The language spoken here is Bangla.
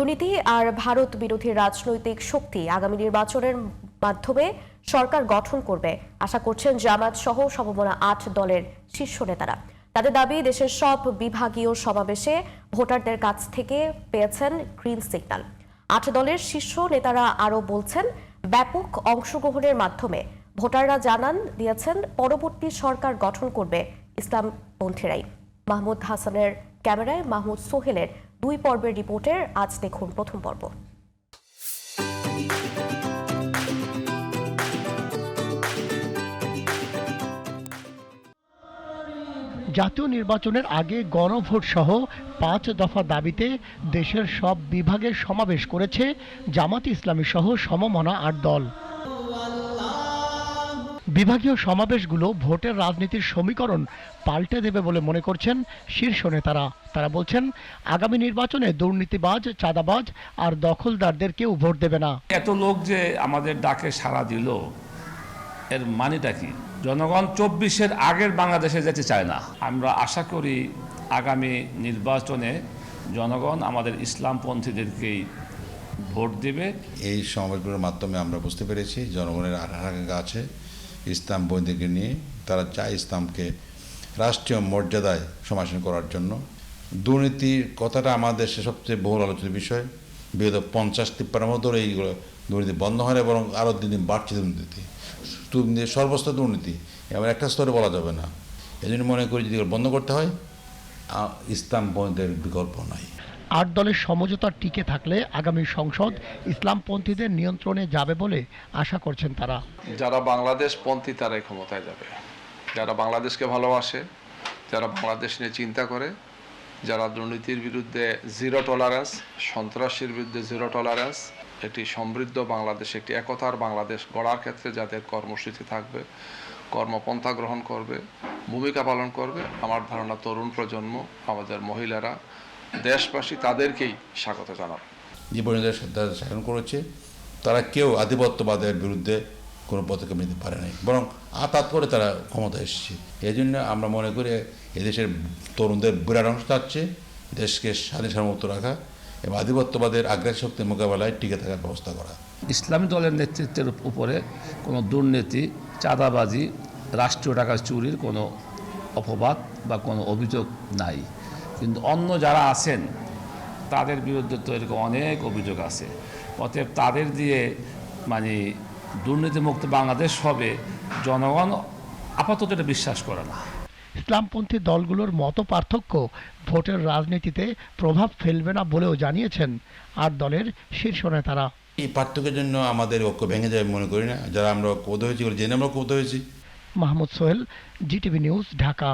দুর্নীতি আর ভারত বিরোধী রাজনৈতিক শক্তি আগামী নির্বাচনের মাধ্যমে সরকার গঠন করবে। আশা করছেন জামাত সহ সমমনা আট দলের শীর্ষ নেতারা। তাদের দাবি, দেশের সব বিভাগীয় সমাবেশে ভোটারদের কাছ থেকে পেয়েছেন গ্রিন সিগন্যাল। আট দলের শীর্ষ নেতারা আরও বলছেন, ব্যাপক অংশগ্রহণের মাধ্যমে ভোটাররা জানান দিয়েছেন, পরবর্তী সরকার গঠন করবে ইসলামপন্থীরাই। মাহমুদ হাসানের ক্যামেরায় মাহমুদ সোহেলের দুই পর্বের রিপোর্টের আজ দেখুন প্রথম পর্ব। জাতীয় নির্বাচনের আগে গণভোট সহ পাঁচ দফা দাবিতে দেশের সব বিভাগের সমাবেশ করেছে জামাত ইসলামী সহ সমমনা আট দল। বিভাগীয় সমাবেশগুলো ভোটের রাজনীতির সমীকরণ পাল্টে দেবে বলে মনে করছেন শীর্ষ নেতারা। তারা বলছেন আগামী নির্বাচনে দুর্নীতিবাজ চাঁদাবাজ আর দখলদারদের কেউ ভোট দেবে না। এত লোক যে আমাদের ডাকে সাড়া দিল এর মানেটা কি? জনগণ চব্বিশের আগের বাংলাদেশে যেতে চায় না। আমরা আশা করি আগামী নির্বাচনে জনগণ আমাদের ইসলামপন্থীদেরকেই ভোট দেবে। এই সমাবেশগুলোর মাধ্যমে আমরা বুঝতে পেরেছি জনগণের আকাঙ্ক্ষা আছে। ইসলাম বৈদিকে নিয়ে তারা চায় ইসলামকে রাষ্ট্রীয় মর্যাদায় সমাসীন করার জন্য। দুর্নীতির কথাটা আমাদের দেশে সবচেয়ে বহুল আলোচিত বিষয়। বিগত পঞ্চাশ তিপ্পান্ন মতো এইগুলো দুর্নীতি বন্ধ হয় না, বরং আরও দিন দিন বাড়ছে দুর্নীতি। দুর্নীতি সর্বস্তর দুর্নীতি। এবার একটা স্তরে বলা যাবে না। এই জন্য মনে করি যদি বন্ধ করতে হয় ইসলাম বন্ধের বিকল্প নাই। আট দলের সমঝোতা টিকে থাকলে আগামী সংসদ ইসলামপন্থীদের নিয়ন্ত্রণে যাবে বলে আশা করছেন তারা। যারা বাংলাদেশ পন্থী, তারাই ক্ষমতায় যাবে। যারা বাংলাদেশকে ভালোবাসে, যারা বাংলাদেশ নিয়ে চিন্তা করে, যারা দুর্নীতির বিরুদ্ধে জিরো টলারেন্স সন্ত্রাসীর বিরুদ্ধে জিরো টলারেন্স একটি সমৃদ্ধ বাংলাদেশ, একটি একতার বাংলাদেশ গড়ার ক্ষেত্রে যাদের কর্মসূচি থাকবে, কর্মপন্থা গ্রহণ করবে, ভূমিকা পালন করবে, আমার ধারণা তরুণ প্রজন্ম, আমাদের মহিলারা দেশবাসী তাদেরকেই স্বাগত জানাবে। যে পর্যন্ত তারা শাসন করেছে তারা কেউ আধিপত্যবাদের বিরুদ্ধে কোনো পদক্ষেপ নিতে পারে নাই। বরং আতাত করে তারা ক্ষমতা এসেছে। এই জন্য আমরা মনে করি এদেশের তরুণদের বিরাট অংশ চাচ্ছে দেশকে স্বাধীন সার্বভৌমত্ব রাখা এবং আধিপত্যবাদের আগ্রাসী শক্তির মোকাবেলায় টিকে থাকার ব্যবস্থা করা। ইসলামী দলের নেতৃত্বের উপরে কোনো দুর্নীতি চাঁদাবাজি রাষ্ট্রীয় টাকা চুরির কোনো অপবাদ বা কোনো অভিযোগ নাই। কিন্তু অন্য যারা আছেন তাদের বিরুদ্ধে তো এরকম অনেক অভিযোগ আছে। অতএব তাদের দিয়ে মানে দুর্নীতিমুক্ত বাংলাদেশ হবে জনগণ আপাতত এটা বিশ্বাস করে না। ইসলামপন্থী দলগুলোর মত পার্থক্য ভোটের রাজনীতিতে প্রভাব ফেলবে না বলেও জানিয়েছেন আট দলের শীর্ষ নেতারা। এই পার্থক্যের জন্য আমাদের ঐক্য ভেঙে যাবে মনে করি না। যারা আমরা ঐক্যবদ্ধ হয়েছি জেনে আমরা ঐক্যবদ্ধ হয়েছি। Mahmud Sohel GTV news Dhaka.